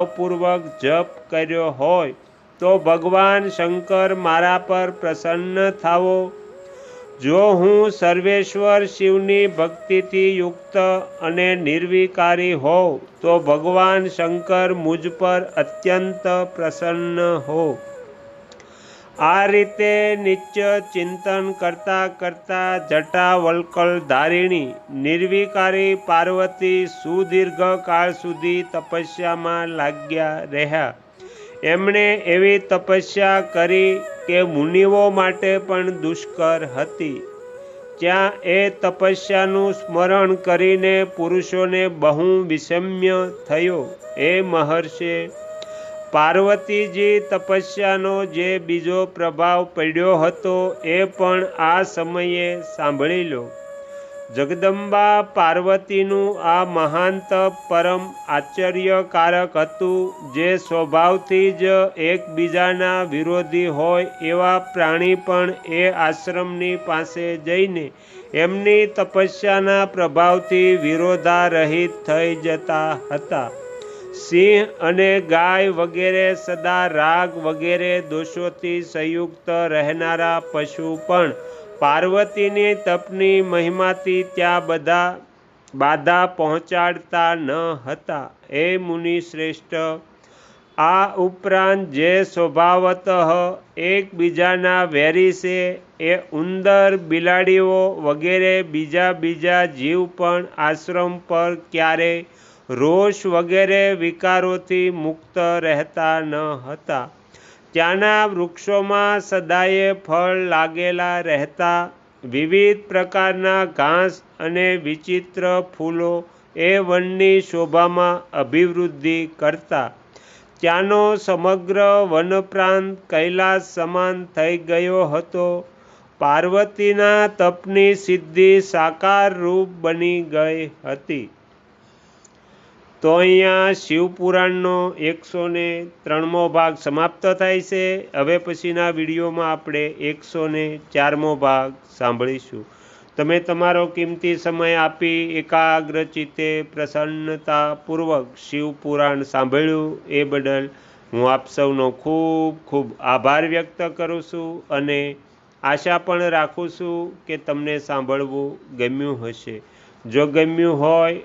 પૂર્વક જપ કર્યો હોય તો ભગવાન શંકર મારા પર પ્રસન્ન થાવો જો હું સર્વેશ્વર શિવની ભક્તિથી યુક્ત અને નિર્વિકારી હોઉં તો ભગવાન શંકર મુજ પર અત્યંત પ્રસન્ન હો. આ રીતે નિત્ય ચિંતન કરતા કરતા જટા વલ્કલ ધારિણી, નિર્વિકારી પાર્વતી સુદીર્ઘ કાળ સુધી તપસ્યામાં લાગ્યા રહ્યા. એમણે એવી તપસ્યા કરી કે મુનિઓ માટે પણ દુષ્કર હતી. ત્યાં એ તપસ્યાનું સ્મરણ કરીને પુરુષોને બહુ વિષમ્ય થયો. એ મહર્ષે પાર્વતીજી તપસ્યાનો જે બીજો પ્રભાવ પડ્યો હતો એ પણ આ સમયે સાંભળી લો. જગદંબા પાર્વતીનું આ મહાંત પરમ આશ્ચર્યકારક હતું, જે સ્વભાવથી જ એકબીજાના વિરોધી હોય એવા પ્રાણી પણ એ આશ્રમની પાસે જઈને એમની તપસ્યાના પ્રભાવથી વિરોધારહિત થઈ જતા હતા. સિંહ અને ગાય વગેરે સદા રાગ વગેરે દોષોથી સંયુક્ત રહેનારા પશુ પણ પાર્વતીની તપની મહિમાથી ત્યાં બધા બાધા પહોંચાડતા ન હતા. એ મુનિ શ્રેષ્ઠ. આ ઉપરાંત જે સ્વભાવતઃ એકબીજાના વેરી છે એ ઉંદર, બિલાડીઓ વગેરે બીજા બીજા જીવ પણ આશ્રમ પર ક્યારેય રોષ વગેરે વિકારોથી મુક્ત રહેતા ન હતા. ત્યાંના વૃક્ષોમાં સદાયે ફળ લાગેલા રહેતા. વિવિધ પ્રકારના ઘાસ અને વિચિત્ર ફૂલો એ વનની શોભામાં અભિવૃદ્ધિ કરતા. ત્યાંનો સમગ્ર વનપ્રાંત કૈલાસ સમાન થઈ ગયો હતો. પાર્વતીના તપની સિદ્ધિ સાકાર રૂપ બની ગઈ હતી. તો અહીંયા શિવપુરાણનો એકસો ને ત્રણમો ભાગ સમાપ્ત થાય છે. હવે પછીના વિડીયોમાં આપણે એકસો ને ચારમો ભાગ સાંભળીશું. તમે તમારો કિંમતી સમય આપી એકાગ્રચિતે પ્રસન્નતાપૂર્વક શિવપુરાણ સાંભળ્યું એ બદલ હું આપ સૌનો ખૂબ ખૂબ આભાર વ્યક્ત કરું છું અને આશા પણ રાખું છું કે તમને સાંભળવું ગમ્યું હશે. જો ગમ્યું હોય